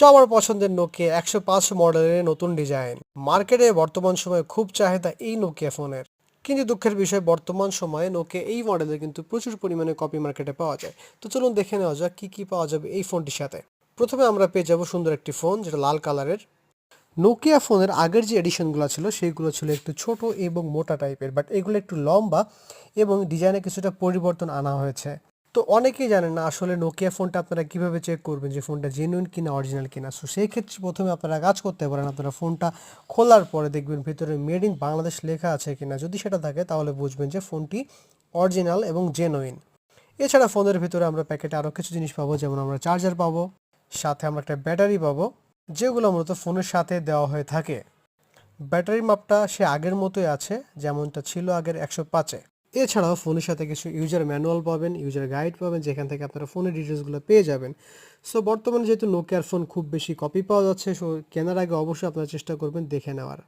সবার পছন্দের নোকিয়া একশো পাঁচ মডেলের নতুন ডিজাইন। মার্কেটে বর্তমান সময়ে খুব চাহিদা এই নোকিয়া ফোনের। কিন্তু দুঃখের বিষয়, বর্তমান সময়ে নোকিয়া এই মডেলের কিন্তু প্রচুর পরিমাণে কপি মার্কেটে পাওয়া যায়। তো চলুন দেখে নেওয়া যাক কি কি পাওয়া যাবে এই ফোনটির সাথে। প্রথমে আমরা পেয়ে যাব সুন্দর একটি ফোন, যেটা লাল কালারের। নোকিয়া ফোনের আগের যে এডিশনগুলো ছিল, সেইগুলো ছিল একটু ছোট এবং মোটা টাইপের বাট এগুলো একটু লম্বা এবং ডিজাইনে কিছুটা পরিবর্তন আনা হয়েছে। তো অনেকেই জানেন না আসলে নোকিয়া ফোনটা আপনারা কীভাবে চেক করবেন যে ফোনটা জেনুইন কিনা অরিজিনাল কিনা। সো সেই ক্ষেত্রে প্রথমে আপনারা কাজ করতে পারেন, আপনারা ফোনটা খোলার পরে দেখবেন ভিতরে মেড ইন বাংলাদেশ লেখা আছে কিনা। যদি সেটা থাকে, তাহলে বুঝবেন যে ফোনটি অরিজিনাল এবং জেনুইন এছাড়া ফোনের ভিতরে আমরা প্যাকেটে আরও কিছু জিনিস পাবো, যেমন আমরা চার্জার পাবো, সাথে আমরা একটা ব্যাটারি পাবো, যেগুলো মূলত ফোনের সাথে দেওয়া হয়ে থাকে। ব্যাটারি মাপটা সে আগের মতোই আছে, যেমনটা ছিল আগের একশো পাঁচে। এছাড়াও ফোনের সাথে কিছু ইউজার ম্যানুয়াল পাবেন ইউজার গাইড পাবেন, যেখান থেকে আপনারা ফোনের ডিটেলসগুলো পেয়ে যাবেন। সো বর্তমানে যেহেতু নোকিয়ার ফোন খুব বেশি কপি পাওয়া যাচ্ছে সো কেনার আগে অবশ্যই আপনারা চেষ্টা করবেন দেখে নেওয়ার।